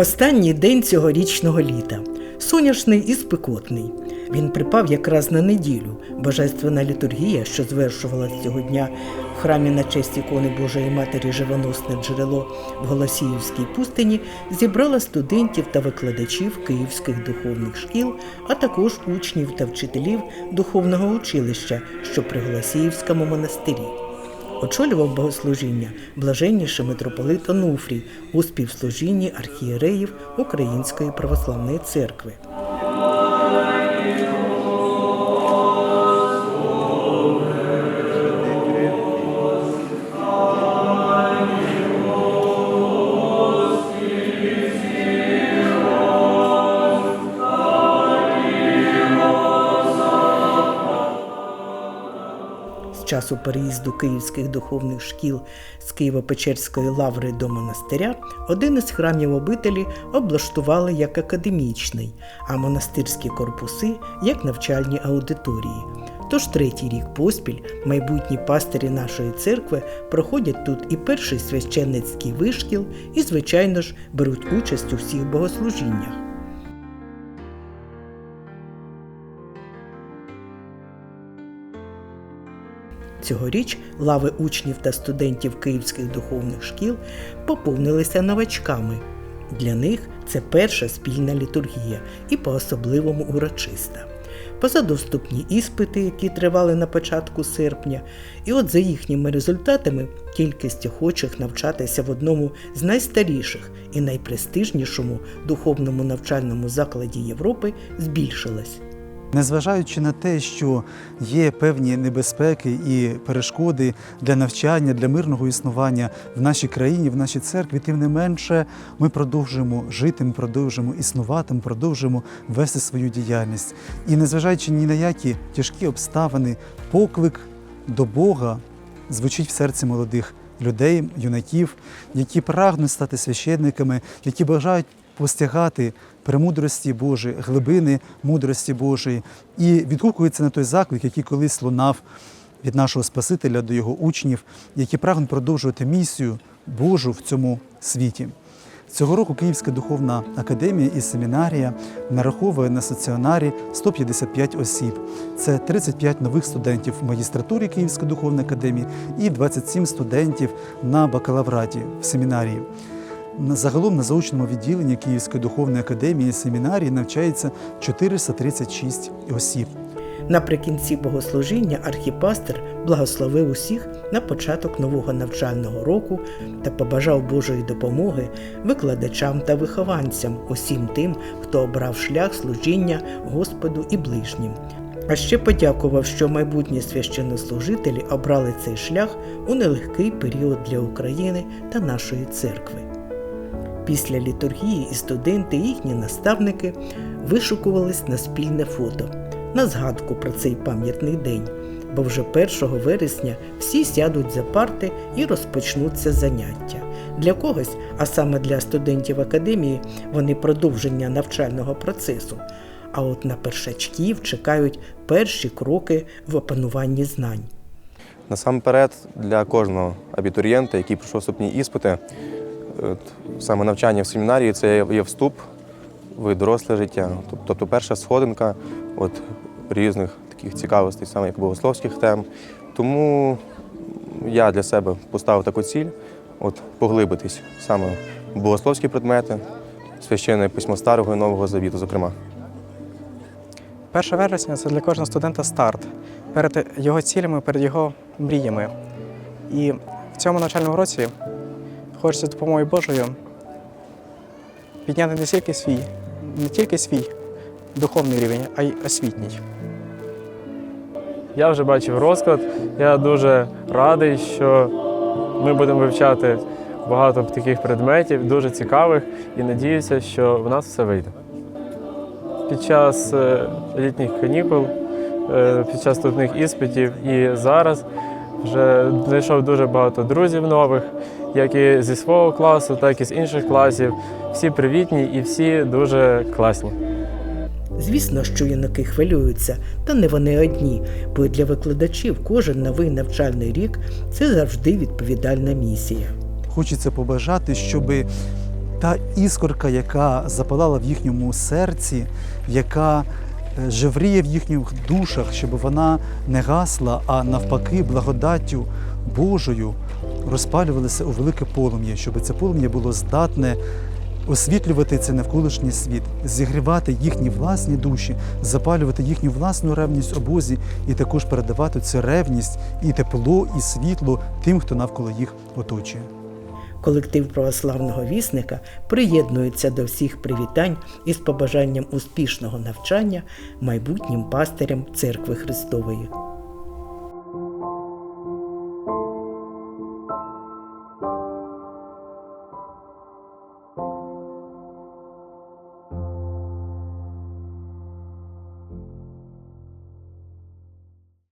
Останній день цьогорічного літа. Соняшний і спекотний. Він припав якраз на неділю. Божественна літургія, що звершувалась цього дня в храмі на честь ікони Божої Матері Живоносне джерело в Голосіївській пустині, зібрала студентів та викладачів київських духовних шкіл, а також учнів та вчителів духовного училища, що при Голосіївському монастирі. Очолював богослужіння блаженніший митрополит Онуфрій у співслужінні архієреїв Української православної церкви. Часу переїзду київських духовних шкіл з Києво-Печерської лаври до монастиря один із храмів обителі облаштували як академічний, а монастирські корпуси як навчальні аудиторії. Тож третій рік поспіль майбутні пастирі нашої церкви проходять тут і перший священницький вишкіл, і, звичайно ж, беруть участь у всіх богослужіннях. Цьогоріч лави учнів та студентів київських духовних шкіл поповнилися новачками. Для них це перша спільна літургія і по-особливому урочиста. Позадоступні іспити, які тривали на початку серпня, і от за їхніми результатами кількість охочих навчатися в одному з найстаріших і найпрестижнішому духовному навчальному закладі Європи збільшилась. Незважаючи на те, що є певні небезпеки і перешкоди для навчання, для мирного існування в нашій країні, в нашій церкві, тим не менше ми продовжуємо жити, ми продовжуємо існувати, ми продовжуємо вести свою діяльність. І незважаючи ні на які тяжкі обставини, поклик до Бога звучить в серці молодих людей, юнаків, які прагнуть стати священниками, які бажають постигати премудрості Божої, глибини мудрості Божої і відгукується на той заклик, який колись лунав від нашого Спасителя до його учнів, які прагнуть продовжувати місію Божу в цьому світі. Цього року Київська духовна академія і семінарія нараховує на стаціонарі 155 осіб. Це 35 нових студентів в магістратурі Київської духовної академії і 27 студентів на бакалавраті в семінарії. Загалом на заочному відділенні Київської духовної академії семінарії навчається 436 осіб. Наприкінці богослужіння архіпастер благословив усіх на початок нового навчального року та побажав Божої допомоги викладачам та вихованцям, усім тим, хто обрав шлях служіння Господу і ближнім. А ще подякував, що майбутні священнослужителі обрали цей шлях у нелегкий період для України та нашої церкви. Після літургії і студенти, і їхні наставники вишукувались на спільне фото на згадку про цей пам'ятний день, бо вже 1 вересня всі сядуть за парти і розпочнуться заняття. Для когось, а саме для студентів академії, вони продовження навчального процесу. А от на першачків чекають перші кроки в опануванні знань. Насамперед, для кожного абітурієнта, який пройшов вступні іспити, саме навчання в семінарії це є- вступ в доросле життя. Тобто перша сходинка от, різних таких цікавостей, саме як богословських тем. Тому я для себе поставив таку ціль от, поглибитись саме в богословські предмети, священне письмо Старого і Нового Завіту, зокрема. 1 вересня це для кожного студента старт перед його цілями, перед його мріями. І в цьому навчальному році хочеться з допомогою Божою підняти не тільки свій, не тільки свій духовний рівень, а й освітній. Я вже бачив розклад. Я дуже радий, що ми будемо вивчати багато таких предметів, дуже цікавих, і надіюся, що в нас все вийде. Під час е, літніх канікул, е, під час вступних іспитів і зараз вже знайшов дуже багато друзів нових, як і зі свого класу, так і з інших класів. Всі привітні і всі дуже класні. Звісно, що юнаки хвилюються, та не вони одні, бо для викладачів кожен новий навчальний рік це завжди відповідальна місія. Хочеться побажати, щоб та іскорка, яка запалала в їхньому серці, яка е, жевріє в їхніх душах, щоб вона не гасла, а навпаки, благодаттю Божою розпалювалася у велике полум'я, щоб це полум'я було здатне освітлювати цей навколишній світ, зігрівати їхні власні душі, запалювати їхню власну ревність у Бозі і також передавати цю ревність і тепло, і світло тим, хто навколо їх оточує. Колектив православного вісника приєднується до всіх привітань із побажанням успішного навчання майбутнім пастирям Церкви Христової.